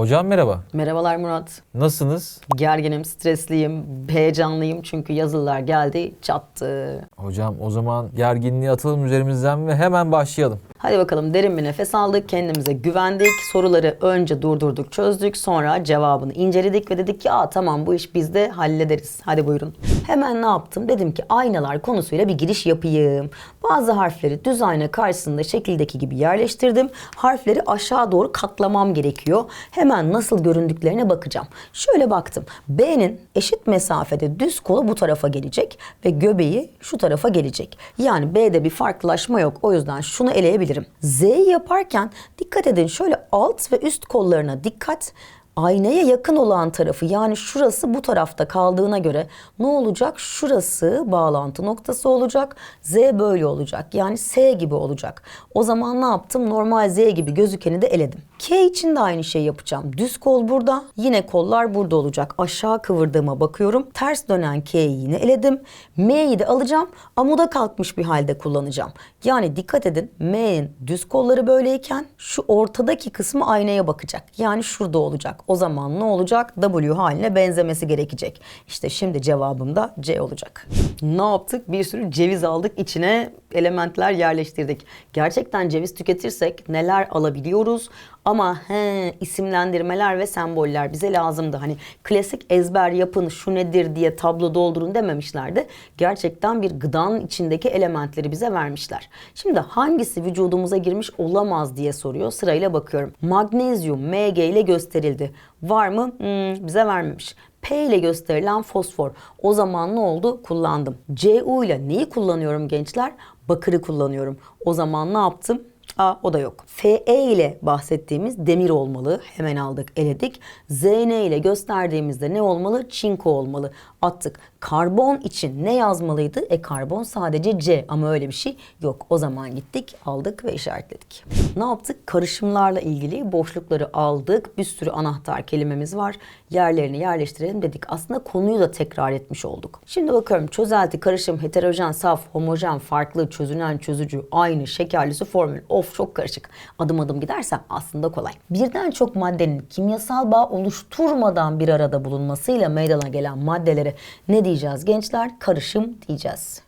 Hocam merhaba. Merhabalar Murat. Nasılsınız? Gerginim, stresliyim, heyecanlıyım çünkü yazılılar geldi, çattı. Hocam o zaman gerginliği atalım üzerimizden ve hemen başlayalım. Hadi bakalım derin bir nefes aldık, kendimize güvendik. Soruları önce durdurduk, çözdük. Sonra cevabını inceledik ve dedik ki Aa, tamam bu iş bizde hallederiz. Hadi buyurun. Hemen ne yaptım? Dedim ki aynalar konusuyla bir giriş yapayım. Bazı harfleri düz ayna karşısında şekildeki gibi yerleştirdim. Harfleri aşağı doğru katlamam gerekiyor. Hemen nasıl göründüklerine bakacağım. Şöyle baktım. B'nin eşit mesafede düz kolu bu tarafa gelecek ve göbeği şu tarafa gelecek. Yani B'de bir farklılaşma yok. O yüzden şunu eleyebilirim. Z'yi yaparken dikkat edin şöyle alt ve üst kollarına dikkat. Aynaya yakın olan tarafı yani şurası bu tarafta kaldığına göre ne olacak? Şurası bağlantı noktası olacak. Z böyle olacak. Yani S gibi olacak. O zaman ne yaptım? Normal Z gibi gözükeni de eledim. K için de aynı şeyi yapacağım. Düz kol burada. Yine kollar burada olacak. Aşağı kıvırdığıma bakıyorum. Ters dönen K'yi yine eledim. M'yi de alacağım. Amuda kalkmış bir halde kullanacağım. Yani dikkat edin. M'nin düz kolları böyleyken şu ortadaki kısmı aynaya bakacak. Yani şurada olacak. O zaman ne olacak? W haline benzemesi gerekecek. İşte şimdi cevabım da C olacak. Ne yaptık? Bir sürü ceviz aldık. içine elementler yerleştirdik. Gerçekten ceviz tüketirsek neler alabiliyoruz? Ama he, isimlendirmeler ve semboller bize lazımdı. Hani klasik ezber yapın şu nedir diye tablo doldurun dememişlerdi. Gerçekten bir gıdanın içindeki elementleri bize vermişler. Şimdi hangisi vücudumuza girmiş olamaz diye soruyor. Sırayla bakıyorum. Magnezyum Mg ile gösterildi. Var mı? Hmm, bize vermemiş. P ile gösterilen fosfor. O zaman ne oldu? Kullandım. Cu ile neyi kullanıyorum gençler? Bakırı kullanıyorum. O zaman ne yaptım? Aa, o da yok. Fe ile bahsettiğimiz demir olmalı. Hemen aldık, eledik. Zn ile gösterdiğimizde ne olmalı? Çinko olmalı. Attık. Karbon için ne yazmalıydı? E karbon sadece C ama öyle bir şey yok. O zaman gittik, aldık ve işaretledik. Ne yaptık? Karışımlarla ilgili boşlukları aldık. Bir sürü anahtar kelimemiz var. Yerlerini yerleştirelim dedik. Aslında konuyu da tekrar etmiş olduk. Şimdi bakıyorum çözelti, karışım, heterojen, saf, homojen, farklı, çözünen, çözücü, aynı, şekerli su formül. Of çok karışık. Adım adım gidersem aslında kolay. Birden çok maddenin kimyasal bağ oluşturmadan bir arada bulunmasıyla meydana gelen maddelere ne diyeceğiz gençler? Karışım diyeceğiz.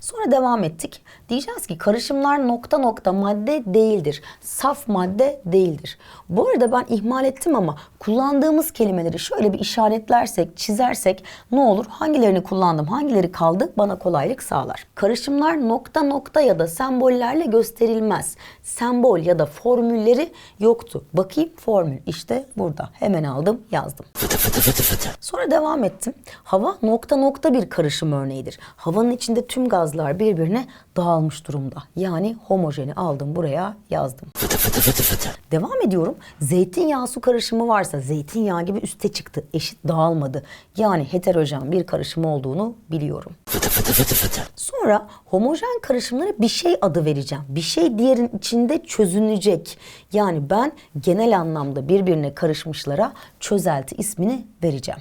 Sonra devam ettik. Diyeceğiz ki karışımlar nokta nokta madde değildir. Saf madde değildir. Bu arada ben ihmal ettim ama kullandığımız kelimeleri şöyle bir işaretlersek, çizersek ne olur? Hangilerini kullandım, hangileri kaldı bana kolaylık sağlar. Karışımlar nokta nokta ya da sembollerle gösterilmez. Sembol ya da formülleri yoktu. Bakayım formül işte burada. Hemen aldım, yazdım. Sonra devam ettim. Hava nokta nokta bir karışım örneğidir. Havanın içinde tüm gazlar birbirine dağılmış durumda. Yani homojeni aldım buraya yazdım. Devam ediyorum. Zeytinyağı su karışımı varsa zeytinyağı gibi üste çıktı. Eşit dağılmadı. Yani heterojen bir karışım olduğunu biliyorum. Sonra homojen karışımlara bir şey adı vereceğim. Bir şey diğerin içinde çözünecek. Yani ben genel anlamda birbirine karışmışlara çözelti ismini vereceğim.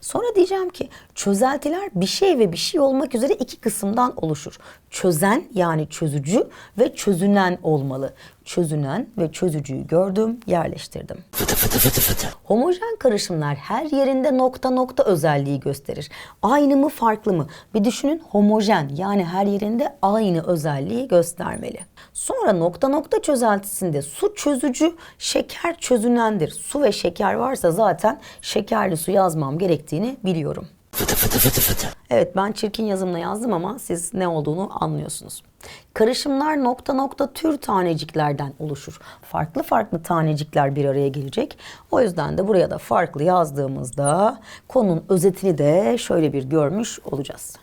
Sonra diyeceğim ki çözeltiler bir şey ve bir şey olmak üzere iki kısımdan oluşur. Çözen yani çözücü ve çözünen olmalı. Çözünen ve çözücüyü gördüm, yerleştirdim. Homojen karışımlar her yerinde nokta nokta özelliği gösterir. Aynı mı farklı mı? Bir düşünün homojen yani her yerinde aynı özelliği göstermeli. Sonra nokta nokta çözeltisinde su çözücü, şeker çözünendir. Su ve şeker varsa zaten şekerli su yazmam gerektiğini biliyorum. Evet ben çirkin yazımla yazdım ama siz ne olduğunu anlıyorsunuz. Karışımlar nokta nokta tür taneciklerden oluşur. Farklı farklı tanecikler bir araya gelecek. O yüzden de buraya da farklı yazdığımızda konunun özetini de şöyle bir görmüş olacağız.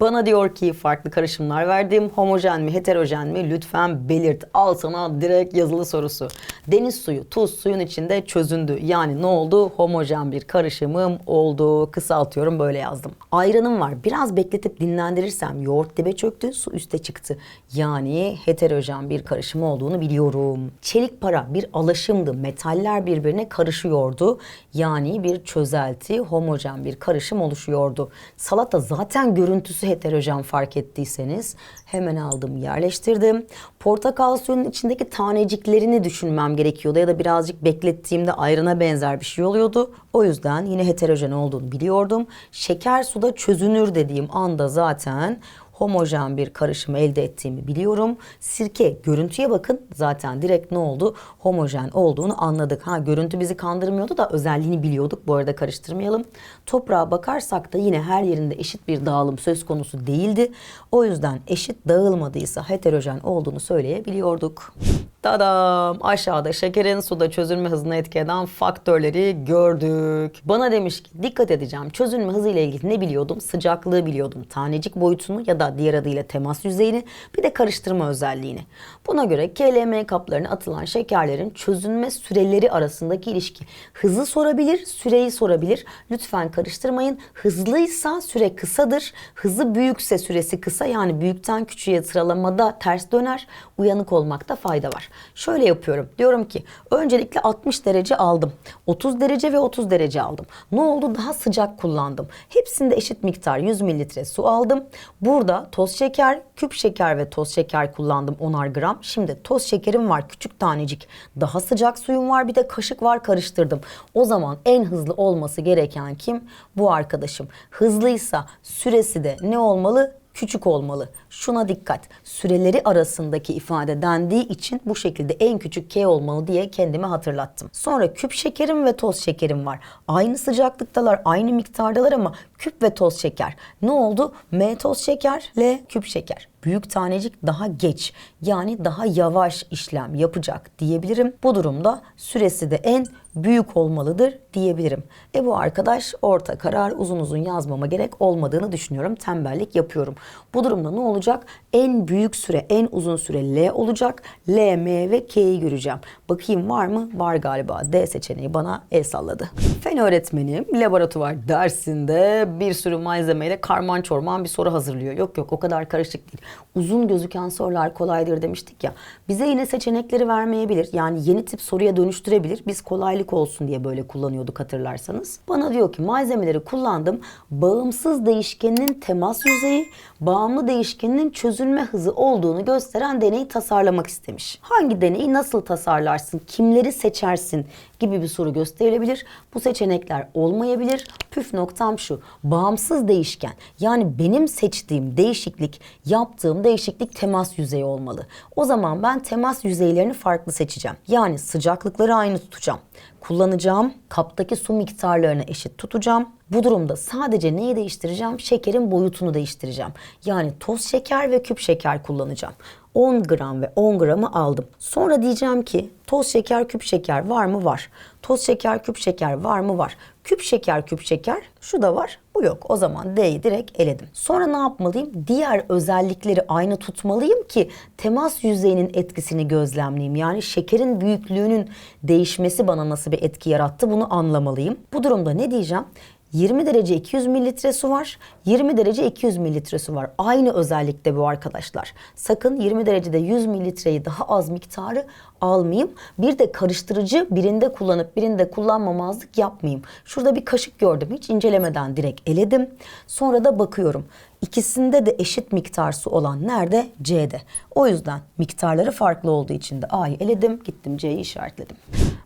Bana diyor ki farklı karışımlar verdim. Homojen mi, heterojen mi? Lütfen belirt. Al sana direkt yazılı sorusu. Deniz suyu, tuz suyun içinde çözündü. Yani ne oldu? Homojen bir karışımım oldu. Kısaltıyorum böyle yazdım. Ayranım var. Biraz bekletip dinlendirirsem yoğurt dibe çöktü, su üste çıktı. Yani heterojen bir karışım olduğunu biliyorum. Çelik para bir alaşımdı. Metaller birbirine karışıyordu. Yani bir çözelti, homojen bir karışım oluşuyordu. Salata zaten görüntüsü heterojen fark ettiyseniz hemen aldım yerleştirdim. Portakal suyunun içindeki taneciklerini düşünmem gerekiyordu ya da birazcık beklettiğimde ayrına benzer bir şey oluyordu. O yüzden yine heterojen olduğunu biliyordum. Şeker suda çözünür dediğim anda zaten homojen bir karışımı elde ettiğimi biliyorum. Sirke görüntüye bakın zaten direkt ne oldu? Homojen olduğunu anladık. Ha görüntü bizi kandırmıyordu da özelliğini biliyorduk. Bu arada karıştırmayalım. Toprağa bakarsak da yine her yerinde eşit bir dağılım söz konusu değildi. O yüzden eşit dağılmadıysa heterojen olduğunu söyleyebiliyorduk. Tadam! Aşağıda şekerin suda çözülme hızına etki eden faktörleri gördük. Bana demiş ki dikkat edeceğim. Çözülme hızı ile ilgili ne biliyordum? Sıcaklığı biliyordum. Tanecik boyutunu ya da diğer adıyla temas yüzeyini bir de karıştırma özelliğini. Buna göre KLM kaplarına atılan şekerlerin çözünme süreleri arasındaki ilişki. Hızı sorabilir, süreyi sorabilir. Lütfen karıştırmayın. Hızlıysa süre kısadır. Hızı büyükse süresi kısa yani büyükten küçüğe sıralamada ters döner. Uyanık olmakta fayda var. Şöyle yapıyorum. Diyorum ki öncelikle 60 derece aldım. 30 derece ve 30 derece aldım. Ne oldu? Daha sıcak kullandım. Hepsinde eşit miktar 100 mililitre su aldım. Burada toz şeker, küp şeker ve toz şeker kullandım 10'ar gram. Şimdi toz şekerim var küçük tanecik. Daha sıcak suyum var bir de kaşık var karıştırdım. O zaman en hızlı olması gereken kim? Bu arkadaşım. Hızlıysa süresi de ne olmalı? Küçük olmalı. Şuna dikkat. Süreleri arasındaki ifade dendiği için bu şekilde en küçük K olmalı diye kendime hatırlattım. Sonra küp şekerim ve toz şekerim var. Aynı sıcaklıktalar, aynı miktardalar ama küp ve toz şeker. Ne oldu? M toz şeker, L küp şeker. Büyük tanecik daha geç yani daha yavaş işlem yapacak diyebilirim. Bu durumda süresi de en büyük olmalıdır diyebilirim. E bu arkadaş orta karar uzun uzun yazmama gerek olmadığını düşünüyorum. Tembellik yapıyorum. Bu durumda ne olacak? En büyük süre, en uzun süre L olacak. L, M ve K'yi göreceğim. Bakayım var mı? Var galiba. D seçeneği bana el salladı. Fen öğretmenim laboratuvar dersinde bir sürü malzemeyle karman çorman bir soru hazırlıyor. Yok yok o kadar karışık değil. Uzun gözüken sorular kolaydır demiştik ya. Bize yine seçenekleri vermeyebilir. Yani yeni tip soruya dönüştürebilir. Biz kolaylık olsun diye böyle kullanıyorduk hatırlarsanız. Bana diyor ki malzemeleri kullandım. Bağımsız değişkeninin temas yüzeyi, bağımlı değişkeninin çözülme hızı olduğunu gösteren deneyi tasarlamak istemiş. Hangi deneyi nasıl tasarlarsın, kimleri seçersin gibi bir soru gösterilebilir. Bu seçenekler olmayabilir. Püf noktam şu. Bağımsız değişken yani benim seçtiğim değişiklik, yaptığım değişiklik temas yüzeyi olmalı. O zaman ben temas yüzeylerini farklı seçeceğim. Yani sıcaklıkları aynı tutacağım. Kullanacağım kaptaki su miktarlarını eşit tutacağım. Bu durumda sadece neyi değiştireceğim? Şekerin boyutunu değiştireceğim. Yani toz şeker ve küp şeker kullanacağım. 10 gram ve 10 gramı aldım. Sonra diyeceğim ki toz şeker küp şeker var mı? Var. Toz şeker küp şeker var mı? Var. Küp şeker küp şeker şu da var bu yok. O zaman D'yi direkt eledim. Sonra ne yapmalıyım? Diğer özellikleri aynı tutmalıyım ki temas yüzeyinin etkisini gözlemleyeyim. Yani şekerin büyüklüğünün değişmesi bana nasıl bir etki yarattı bunu anlamalıyım. Bu durumda ne diyeceğim? 20 derece 200 mililitre su var. 20 derece 200 mililitre su var. Aynı özellikte bu arkadaşlar. Sakın 20 derecede 100 mililitreyi daha az miktarı almayayım. Bir de karıştırıcı birinde kullanıp birinde kullanmamazlık yapmayayım. Şurada bir kaşık gördüm. Hiç incelemeden direkt eledim. Sonra da bakıyorum. İkisinde de eşit miktar su olan nerede? C'de. O yüzden miktarları farklı olduğu için de A'yı eledim. Gittim C'yi işaretledim.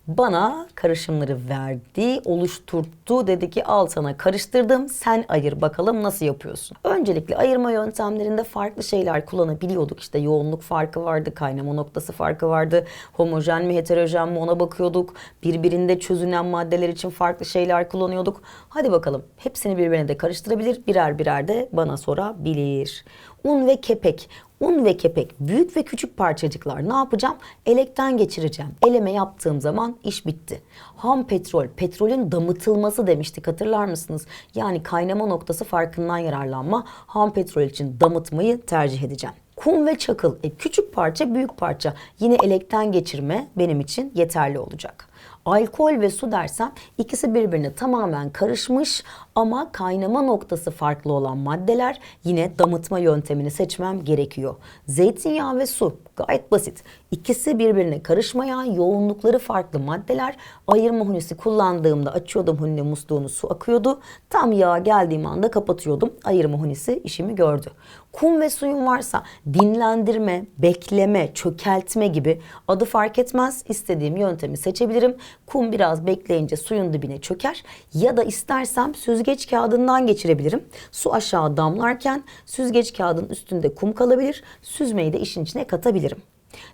Bana karışımları verdi, oluşturdu. Dedi ki al sana karıştırdım. Sen ayır bakalım nasıl yapıyorsun. Öncelikle ayırma yöntemlerinde farklı şeyler kullanabiliyorduk. İşte yoğunluk farkı vardı, kaynama noktası farkı vardı. Homojen mi heterojen mi ona bakıyorduk. Birbirinde çözünen maddeler için farklı şeyler kullanıyorduk. Hadi bakalım hepsini birbirine de karıştırabilir. Birer birer de bana sorabilir. Un ve kepek. Un ve kepek büyük ve küçük parçacıklar ne yapacağım? Elekten geçireceğim. Eleme yaptığım zaman iş bitti. Ham petrol, petrolün damıtılması demiştik hatırlar mısınız? Yani kaynama noktası farkından yararlanma. Ham petrol için damıtmayı tercih edeceğim. Kum ve çakıl, e, küçük parça büyük parça. Yine elekten geçirme benim için yeterli olacak. Alkol ve su dersem ikisi birbirine tamamen karışmış ama kaynama noktası farklı olan maddeler yine damıtma yöntemini seçmem gerekiyor. Zeytinyağı ve su gayet basit. İkisi birbirine karışmayan yoğunlukları farklı maddeler. Ayırma hunisi kullandığımda açıyordum hunne musluğunu su akıyordu. Tam yağ geldiğim anda kapatıyordum. Ayırma hunisi işimi gördü. Kum ve suyun varsa dinlendirme, bekleme, çökeltme gibi adı fark etmez. İstediğim yöntemi seçebilirim. Kum biraz bekleyince suyun dibine çöker ya da istersem süzgeç kağıdından geçirebilirim. Su aşağı damlarken süzgeç kağıdın üstünde kum kalabilir. Süzmeyi de işin içine katabilirim.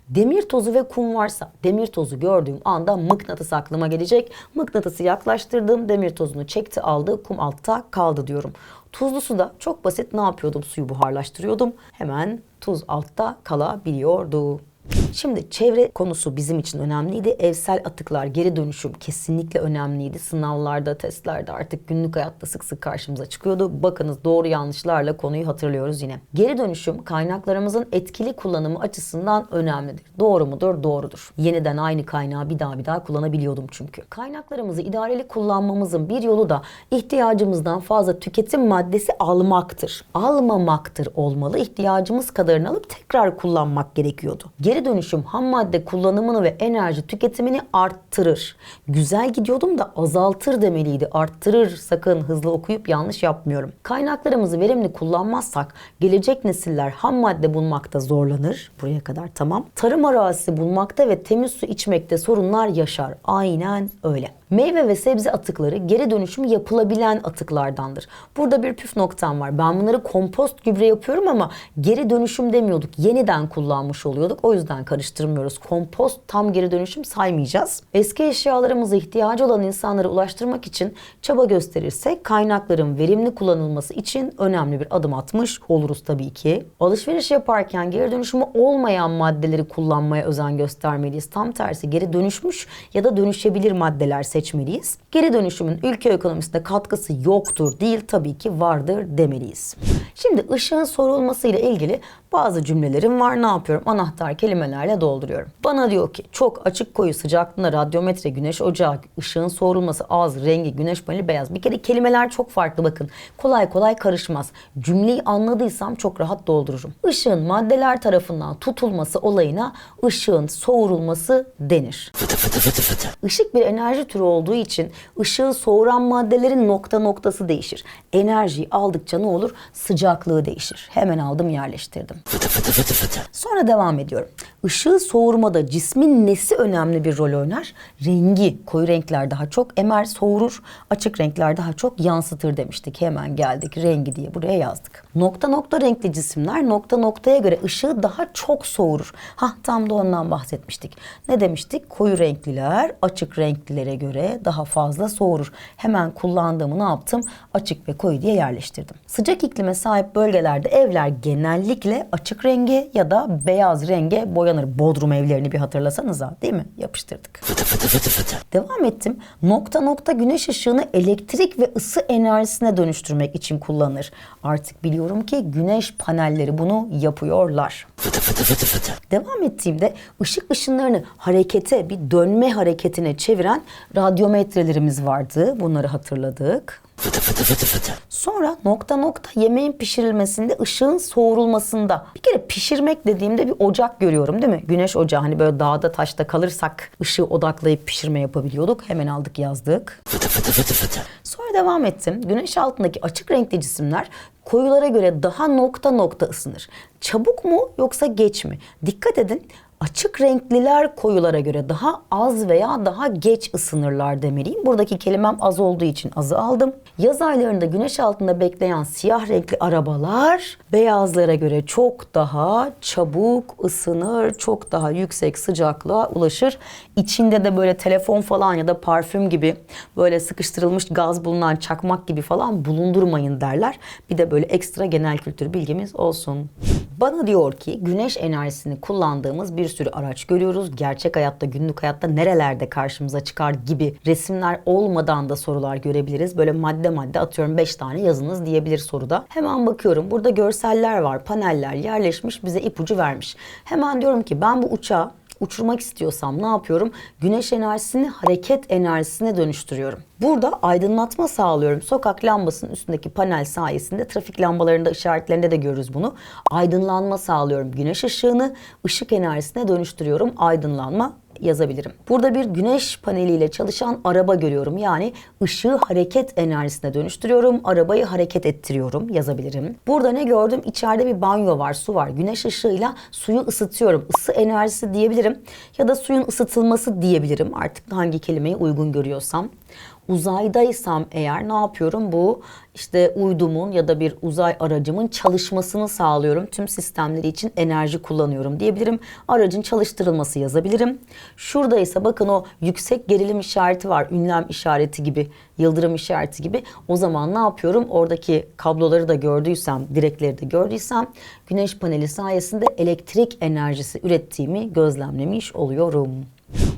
Demir tozu ve kum varsa demir tozu gördüğüm anda mıknatıs aklıma gelecek. Mıknatısı yaklaştırdım, demir tozunu çekti aldı, kum altta kaldı diyorum. Tuzlu suda çok basit ne yapıyordum? Suyu buharlaştırıyordum. Hemen tuz altta kalabiliyordu. Şimdi çevre konusu bizim için önemliydi. Evsel atıklar, geri dönüşüm kesinlikle önemliydi. Sınavlarda, testlerde artık günlük hayatta sık sık karşımıza çıkıyordu. Bakınız doğru yanlışlarla konuyu hatırlıyoruz yine. Geri dönüşüm kaynaklarımızın etkili kullanımı açısından önemlidir. Doğru mudur? Doğrudur. Yeniden aynı kaynağı bir daha bir daha kullanabiliyordum çünkü. Kaynaklarımızı idareli kullanmamızın bir yolu da ihtiyacımızdan fazla tüketim maddesi almaktır. Almamaktır olmalı. İhtiyacımız kadarını alıp tekrar kullanmak gerekiyordu. Geri dönüşüm ham madde kullanımını ve enerji tüketimini arttırır. Güzel gidiyordum da azaltır demeliydi. Arttırır sakın hızlı okuyup yanlış yapmıyorum. Kaynaklarımızı verimli kullanmazsak gelecek nesiller ham madde bulmakta zorlanır. Buraya kadar tamam. Tarım arazisi bulmakta ve temiz su içmekte sorunlar yaşar. Aynen öyle. Meyve ve sebze atıkları geri dönüşüm yapılabilen atıklardandır. Burada bir püf noktam var. Ben bunları kompost gübre yapıyorum ama geri dönüşüm demiyorduk. Yeniden kullanmış oluyorduk. O yüzden karıştırmıyoruz. Kompost tam geri dönüşüm saymayacağız. Eski eşyalarımızı ihtiyacı olan insanlara ulaştırmak için çaba gösterirsek kaynakların verimli kullanılması için önemli bir adım atmış oluruz tabii ki. Alışveriş yaparken geri dönüşümü olmayan maddeleri kullanmaya özen göstermeliyiz. Tam tersi geri dönüşmüş ya da dönüşebilir maddeler seçmeliyiz. Geri dönüşümün ülke ekonomisine katkısı yoktur değil tabii ki vardır demeliyiz. Şimdi ışığın sorulması ile ilgili bazı cümlelerim var. Ne yapıyorum? Anahtar kelimelerle dolduruyorum. Bana diyor ki çok açık koyu sıcaklığında radyometre, güneş ocağı, ışığın soğurulması az, rengi, güneş paneli beyaz. Bir kere kelimeler çok farklı bakın. Kolay kolay karışmaz. Cümleyi anladıysam çok rahat doldururum. Işığın maddeler tarafından tutulması olayına ışığın soğurulması denir. Işık bir enerji türü olduğu için ışığı soğuran maddelerin nokta noktası değişir. Enerjiyi aldıkça ne olur? Sıcaklığı değişir. Hemen aldım yerleştirdim. Sonra devam ediyorum. Işığı soğurmada cismin nesi önemli bir rol oynar? Rengi. Koyu renkler daha çok emer, soğurur. Açık renkler daha çok yansıtır demiştik. Hemen geldik rengi diye buraya yazdık. Nokta nokta renkli cisimler nokta noktaya göre ışığı daha çok soğurur. Hah tam da ondan bahsetmiştik. Ne demiştik? Koyu renkliler açık renklilere göre daha fazla soğurur. Hemen kullandığımı ne yaptım? Açık ve koyu diye yerleştirdim. Sıcak iklime sahip bölgelerde evler genellikle açık renge ya da beyaz renge boyanır. Bodrum evlerini bir hatırlasanıza değil mi? Yapıştırdık. Devam ettim. Nokta nokta güneş ışığını elektrik ve ısı enerjisine dönüştürmek için kullanır. Artık biliyorum ki güneş panelleri bunu yapıyorlar. Devam ettiğimde ışık ışınlarını harekete, bir dönme hareketine çeviren radyometrelerimiz vardı. Bunları hatırladık. Sonra nokta nokta yemeğin pişirilmesinde ışığın soğurulmasında. Bir kere pişirmek dediğimde bir ocak görüyorum değil mi? Güneş ocağı hani böyle dağda taşta kalırsak ışığı odaklayıp pişirme yapabiliyorduk. Hemen aldık yazdık. Sonra devam ettim. Güneş altındaki açık renkli cisimler koyulara göre daha nokta nokta ısınır. Çabuk mu yoksa geç mi? Dikkat edin. Açık renkliler koyulara göre daha az veya daha geç ısınırlar demeliyim. Buradaki kelimem az olduğu için azı aldım. Yaz aylarında güneş altında bekleyen siyah renkli arabalar beyazlara göre çok daha çabuk ısınır, çok daha yüksek sıcaklığa ulaşır. İçinde de böyle telefon falan ya da parfüm gibi böyle sıkıştırılmış gaz bulunan çakmak gibi falan bulundurmayın derler. Bir de böyle ekstra genel kültür bilgimiz olsun. Bana diyor ki güneş enerjisini kullandığımız bir sürü araç görüyoruz. Gerçek hayatta, günlük hayatta nerelerde karşımıza çıkar gibi resimler olmadan da sorular görebiliriz. Böyle madde madde atıyorum 5 tane yazınız diyebilir soruda. Hemen bakıyorum burada görseller var, paneller yerleşmiş bize ipucu vermiş. Hemen diyorum ki ben bu uçağı uçurmak istiyorsam ne yapıyorum? Güneş enerjisini hareket enerjisine dönüştürüyorum. Burada aydınlatma sağlıyorum. Sokak lambasının üstündeki panel sayesinde trafik lambalarında işaretlerinde de görürüz bunu. Aydınlanma sağlıyorum. Güneş ışığını ışık enerjisine dönüştürüyorum. Aydınlanma yazabilirim. Burada bir güneş paneliyle çalışan araba görüyorum. Yani ışığı hareket enerjisine dönüştürüyorum. Arabayı hareket ettiriyorum yazabilirim. Burada ne gördüm? İçeride bir banyo var, su var. Güneş ışığıyla suyu ısıtıyorum. Isı enerjisi diyebilirim ya da suyun ısıtılması diyebilirim. Artık hangi kelimeyi uygun görüyorsam. Uzaydaysam eğer ne yapıyorum? Bu işte uydumun ya da bir uzay aracımın çalışmasını sağlıyorum. Tüm sistemleri için enerji kullanıyorum diyebilirim. Aracın çalıştırılması yazabilirim. Şurada ise bakın o yüksek gerilim işareti var. Ünlem işareti gibi, yıldırım işareti gibi. O zaman ne yapıyorum? Oradaki kabloları da gördüysem, direkleri de gördüysem güneş paneli sayesinde elektrik enerjisi ürettiğimi gözlemlemiş oluyorum.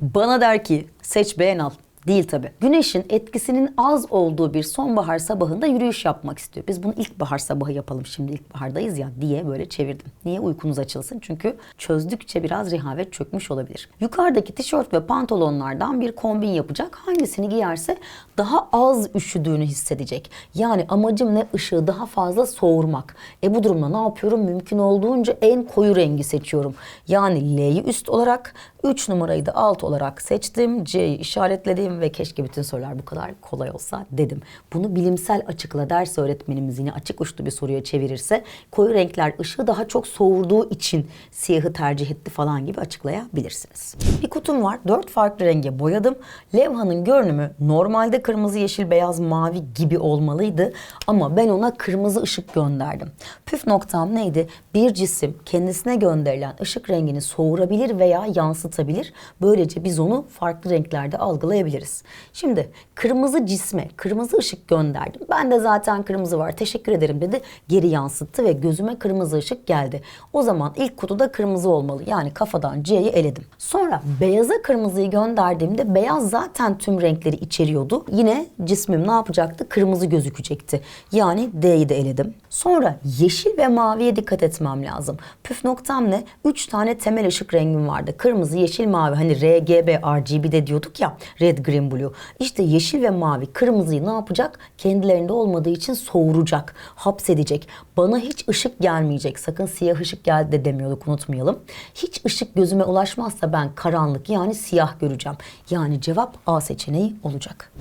Bana der ki seç beğen al. Değil tabi. Güneşin etkisinin az olduğu bir sonbahar sabahında yürüyüş yapmak istiyor. Biz bunu ilkbahar sabahı yapalım şimdi ilkbahardayız ya diye böyle çevirdim. Niye uykunuz açılsın? Çünkü çözdükçe biraz rehavet çökmüş olabilir. Yukarıdaki tişört ve pantolonlardan bir kombin yapacak. Hangisini giyerse daha az üşüdüğünü hissedecek. Yani amacım ne? Işığı daha fazla soğurmak. E bu durumda ne yapıyorum? Mümkün olduğunca en koyu rengi seçiyorum. Yani L'yi üst olarak 3 numarayı da alt olarak seçtim. C'yi işaretledim ve keşke bütün sorular bu kadar kolay olsa dedim. Bunu bilimsel açıkla ders öğretmenimiz yine açık uçlu bir soruya çevirirse koyu renkler ışığı daha çok soğurduğu için siyahı tercih etti falan gibi açıklayabilirsiniz. Bir kutum var. Dört farklı renge boyadım. Levhanın görünümü normalde kırmızı, yeşil, beyaz, mavi gibi olmalıydı. Ama ben ona kırmızı ışık gönderdim. Püf noktam neydi? Bir cisim kendisine gönderilen ışık rengini soğurabilir veya yansıtabilir. Böylece biz onu farklı renklerde algılayabiliriz. Şimdi kırmızı cisme kırmızı ışık gönderdim. Ben de zaten kırmızı var teşekkür ederim dedi. Geri yansıttı ve gözüme kırmızı ışık geldi. O zaman ilk kutuda kırmızı olmalı. Yani kafadan C'yi eledim. Sonra beyaza kırmızıyı gönderdiğimde beyaz zaten tüm renkleri içeriyordu. Yine cismim ne yapacaktı? Kırmızı gözükecekti. Yani D'yi de eledim. Sonra yeşil ve maviye dikkat etmem lazım. Püf noktam ne? Üç tane temel ışık rengim vardı. Kırmızı, yeşil, mavi. Hani RGB, RGB de diyorduk ya. Red, green, blue. İşte yeşil ve mavi kırmızıyı ne yapacak? Kendilerinde olmadığı için soğuracak, hapsedecek. Bana hiç ışık gelmeyecek. Sakın siyah ışık geldi de demiyorduk unutmayalım. Hiç ışık gözüme ulaşmazsa ben karanlık yani siyah göreceğim. Yani cevap A seçeneği olacak.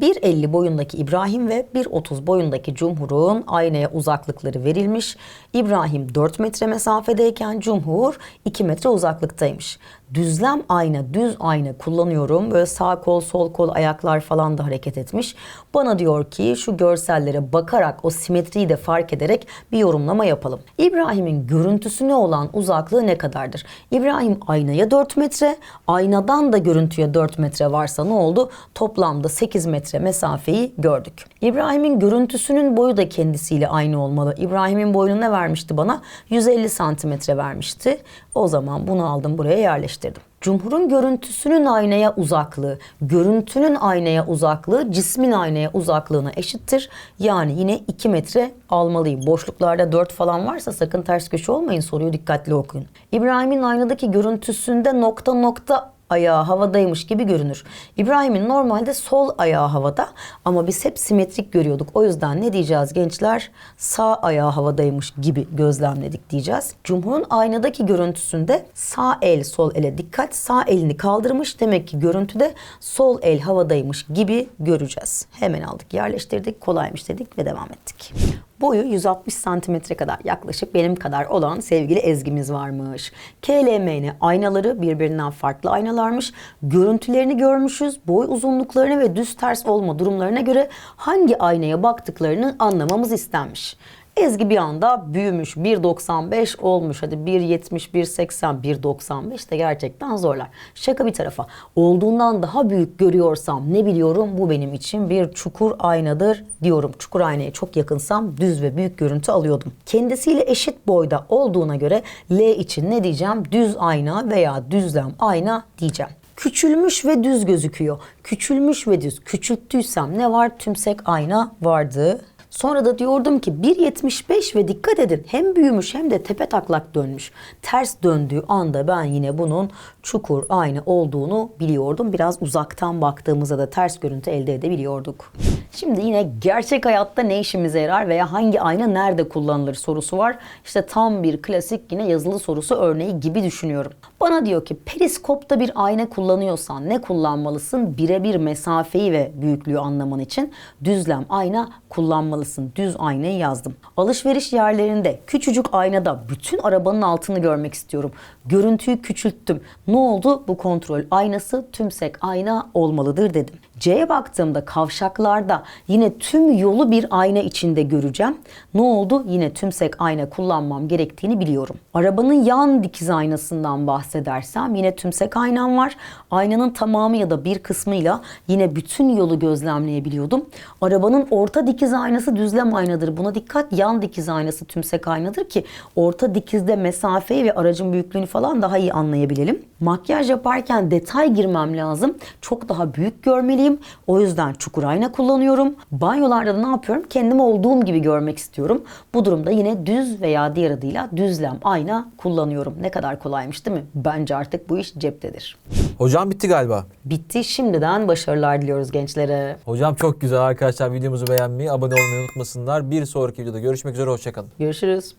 1.50 boyundaki İbrahim ve 1.30 boyundaki Cumhur'un aynaya uzaklıkları verilmiş. İbrahim 4 metre mesafedeyken Cumhur 2 metre uzaklıktaymış. Düzlem ayna, düz ayna kullanıyorum. Böyle sağ kol, sol kol, ayaklar falan da hareket etmiş. Bana diyor ki şu görsellere bakarak o simetriyi de fark ederek bir yorumlama yapalım. İbrahim'in görüntüsüne olan uzaklığı ne kadardır? İbrahim aynaya 4 metre, aynadan da görüntüye 4 metre varsa ne oldu? Toplamda 8 metre mesafeyi gördük. İbrahim'in görüntüsünün boyu da kendisiyle aynı olmalı. İbrahim'in boyunu ne vermişti bana? 150 santimetre vermişti. O zaman bunu aldım buraya yerleştirdim. Cumhurun görüntüsünün aynaya uzaklığı, görüntünün aynaya uzaklığı cismin aynaya uzaklığına eşittir. Yani yine 2 metre almalıyım. Boşluklarda 4 falan varsa sakın ters köşe olmayın soruyu dikkatli okuyun. İbrahim'in aynadaki görüntüsünde nokta nokta ayağı havadaymış gibi görünür. İbrahim'in normalde sol ayağı havada ama biz hep simetrik görüyorduk. O yüzden ne diyeceğiz gençler? Sağ ayağı havadaymış gibi gözlemledik diyeceğiz. Cumhur'un aynadaki görüntüsünde sağ el sol ele dikkat. Sağ elini kaldırmış. Demek ki görüntüde sol el havadaymış gibi göreceğiz. Hemen aldık yerleştirdik. Kolaymış dedik ve devam ettik. Boyu 160 santimetre kadar yaklaşık benim kadar olan sevgili Ezgi'miz varmış. KLMN aynaları birbirinden farklı aynalarmış. Görüntülerini görmüşüz. Boy uzunluklarına ve düz ters olma durumlarına göre hangi aynaya baktıklarını anlamamız istenmiş. Ezgi bir anda büyümüş. 1.95 olmuş. Hadi 1.70, 1.80, 1.95 de gerçekten zorlar. Şaka bir tarafa. Olduğundan daha büyük görüyorsam ne biliyorum? Bu benim için bir çukur aynadır diyorum. Çukur aynaya çok yakınsam düz ve büyük görüntü alıyordum. Kendisiyle eşit boyda olduğuna göre L için ne diyeceğim? Düz ayna veya düzlem ayna diyeceğim. Küçülmüş ve düz gözüküyor. Küçülmüş ve düz. Küçülttüysem ne var? Tümsek ayna vardı. Sonra da diyordum ki 1.75 ve dikkat edin hem büyümüş hem de tepe taklak dönmüş. Ters döndüğü anda ben yine bunun çukur ayna olduğunu biliyordum. Biraz uzaktan baktığımızda da ters görüntü elde edebiliyorduk. Şimdi yine gerçek hayatta ne işimize yarar veya hangi ayna nerede kullanılır sorusu var. İşte tam bir klasik yine yazılı sorusu örneği gibi düşünüyorum. Bana diyor ki periskopta bir ayna kullanıyorsan ne kullanmalısın? Birebir mesafeyi ve büyüklüğü anlaman için düzlem ayna kullanmalısın. Düz aynayı yazdım. Alışveriş yerlerinde küçücük aynada bütün arabanın altını görmek istiyorum. Görüntüyü küçülttüm. Ne oldu? Bu kontrol aynası tümsek ayna olmalıdır dedim. C'ye baktığımda kavşaklarda yine tüm yolu bir ayna içinde göreceğim. Ne oldu? Yine tümsek ayna kullanmam gerektiğini biliyorum. Arabanın yan dikiz aynasından bahsedersem yine tümsek aynam var. Aynanın tamamı ya da bir kısmıyla yine bütün yolu gözlemleyebiliyordum. Arabanın orta dikiz aynası düzlem aynadır. Buna dikkat. Yan dikiz aynası tümsek aynadır ki orta dikizde mesafeyi ve aracın büyüklüğünü falan daha iyi anlayabilelim. Makyaj yaparken detay girmem lazım. Çok daha büyük görmeliyim. O yüzden çukur ayna kullanıyorum. Banyolarda da ne yapıyorum? Kendimi olduğum gibi görmek istiyorum. Bu durumda yine düz veya diğer adıyla düzlem ayna kullanıyorum. Ne kadar kolaymış değil mi? Bence artık bu iş ceptedir. Hocam bitti galiba. Bitti. Şimdiden başarılar diliyoruz gençlere. Hocam çok güzel arkadaşlar videomuzu beğenmeyi, abone olmayı unutmasınlar. Bir sonraki videoda görüşmek üzere hoşçakalın. Görüşürüz.